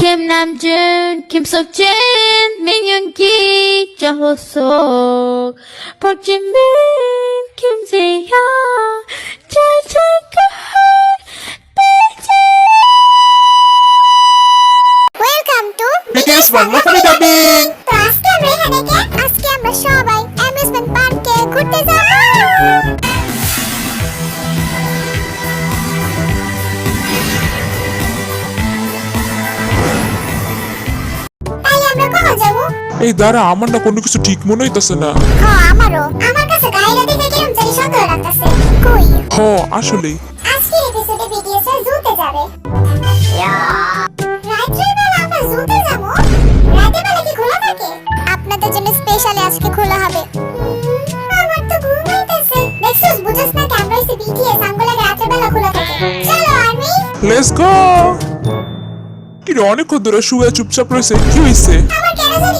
Kim Namjoon, Kim Seokjin, Min Yoongi, Jung Ho Sok, Park Jin Min, Kim Jae Hyun, Jang Jae Hoon, welcome to BTS Bangla করে dubbing তো আজকে আমরা এখানে কে আজকে আমরা সবাই অ্যামিউজমেন্ট এই দাঁড়া আমার না কোনো কিছু ঠিক মনে হইতাছে না। হ আমারও। আমার কাছে গাড়িটা দেখে কেমন জানি সন্দেহ লাগতেছে। কই? হ আসলেই আজকের এপিসোডে বিটিএস এর জুতে যাবে। রাত্রের বেলা আমরা জুতে যাব? রাতের বেলা কি খোলা থাকে? আপনাদের জন্য স্পেশালি আজকে খোলা হবে। আমার তো ঘুম আইতাছে দেখছস বুঝছস না ক্যামেরা এসে বিটিএস আমগুলো রাতের বেলা খোলা থাকে। চলো আর্মি। লেটস গো কি রে অনেকক্ষণ ধরে শুয়ে চুপচাপ রয়েছে কি হইছে? আমার কেন জানি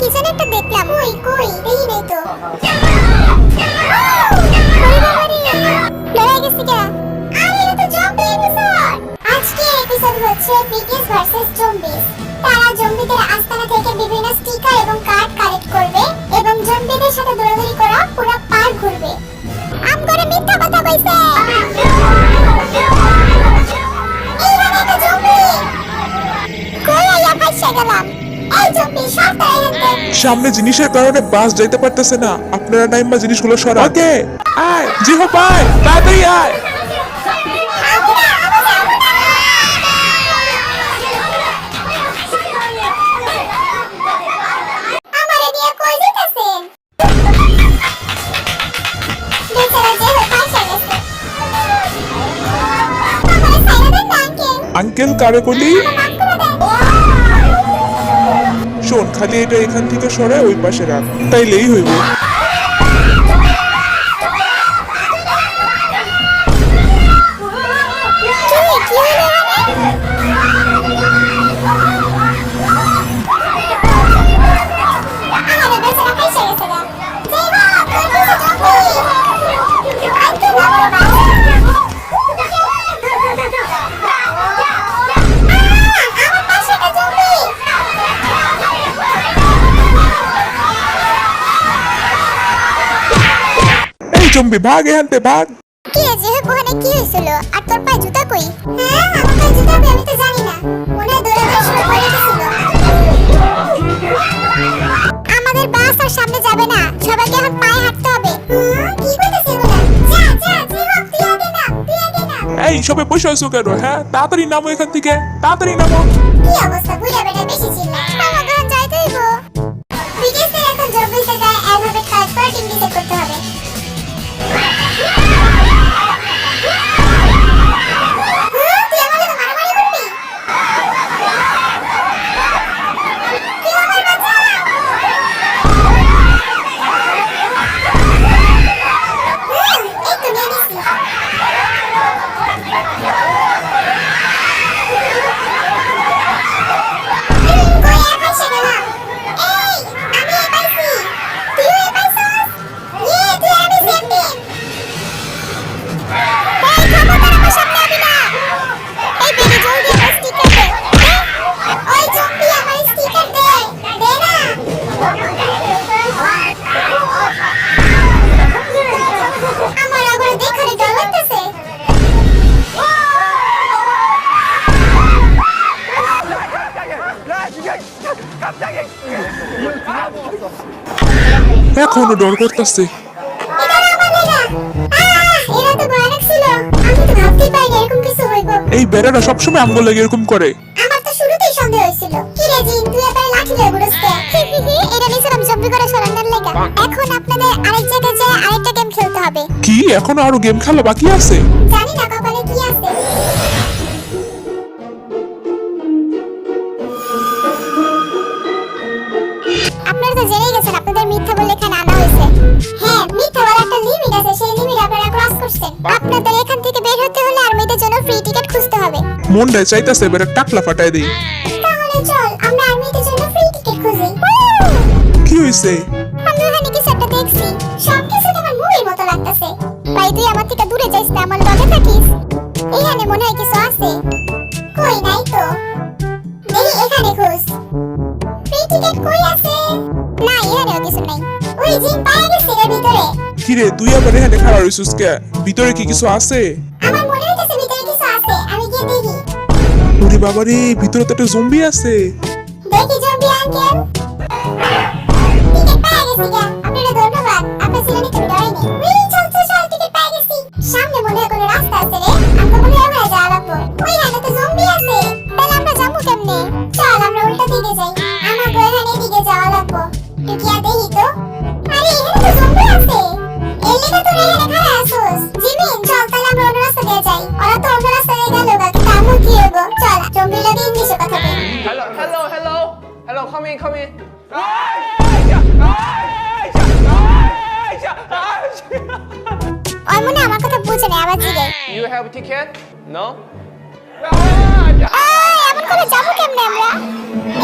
কি যেন একটা দেখলাম। কই কই? এই নেই তো। লড়াই গেছে কে? আরে এটা তো জম্বি এপিসোড। আজকের এপিসোড হচ্ছে বিগেস ভার্সেস জম্বিস। তারা জম্বিদের আস্তানা থেকে বিভিন্ন স্টিকার এবং কার্ড কালেক্ট করবে। সামনে জিনিসের কারণে বাস যাইতে পারতেছে না। আপনারা নাইমা জিনিসগুলো সরা ওকে। আয় জি হো ভাই তাড়াতাড়ি আয়। আমারে নিয়ে কই শোন খালি এটা এখান থেকে সরে ওই পাশে রাখ। তাইলেই হইব। এই জম্বি ভাগ এখানতে ভাগ কি জেহেব ওখানে কি হয়েছিল? আর তোর পায়ে জুতা কই? হ্যাঁ আমার পায়ে জুতা আমি তো জানি না। মনে হয় দৌড়ানোর সময় পড়ে গেছিল আমাদের বাস আর সামনে যাবে না। সবাইকে এখন পায়ে হাঁটতে হবে। কি করতেছে যা যা জেহেব তুই আগে না তুই আগে না। এই সবে বসে আছো কেন? হ্যাঁ তাড়াতাড়ি নামো এখান থেকে তাড়াতাড়ি নামো। কি অবস্থা? বুড়া ডর করতেছে। এই বেড়াটা সবসময় এরকম করে। কি? এখন আরও গেম খেলা বাকি আছে? কি আছে আপনারা তো জেনেই গেছেন, আপনাদের মিথ্যা বলে খানা আপনাদের এখান থেকে বের হতে হলে আর্মিদের জন্য ফ্রি টিকিট খুঁজতে হবে। মনটায় চাইতাছে বের টাকলা ফাটায় দেই। তাহলে চল আমরা আর্মিদের জন্য ফ্রি টিকিট খুঁজি। কি হইছে? ঘিরে তুই আবার এখানে খাড়া রইছিস কে? ভিতরে কি কিছু আছে? ওরে বাবা রে ভিতরে তো একটা জম্বি আছে। দেখি জম্বি আঙ্কেল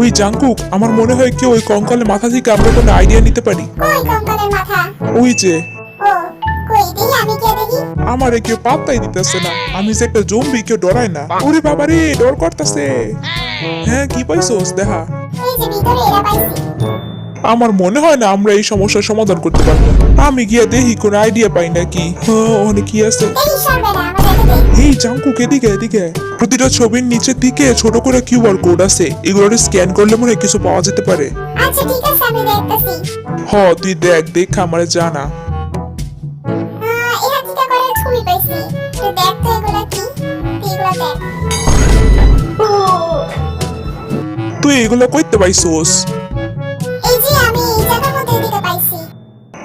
ওই জাঙ্কুক আমার মনে হয় কেউ ওই কঙ্কালের মাথা থেকে আমরা কোনো আইডিয়া নিতে পারি। ওই যে। আমারে কেউ পাত্তাই দিতেছে না। আমি যে একটা জম্বি কেউ ডরায় না। ওরে বাবারে ডর করতেছে। হ্যাঁ কি পাইছোস দেখা? আমার মনে হয় না আমরা এই সমস্যার সমাধান করতে পারব। আমি গিয়া দেখি কোনো আইডিয়া পাই নাকি। হ্যাঁ, অনেকই কি আছে। এই জাঙ্কুক এদিকে এদিকে। প্রতিটা ছবির নিচের দিকে ছোট করে কিউআর কোড আছে। এগুলো স্ক্যান করলে মনে কিছু পাওয়া যেতে পারে। হ তুই দেখ দেখ আমার জানা তুই এগুলো করতে পাইছোস?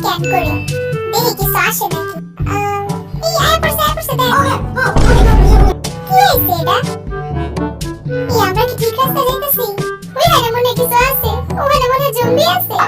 স্ক্যান করি দেখি কিছু আসে নাকি আমরা কি ঠিক রাস্তা যাইতেছি ওই মনে কিছু আছে ওখানে মনে জম্বি আছে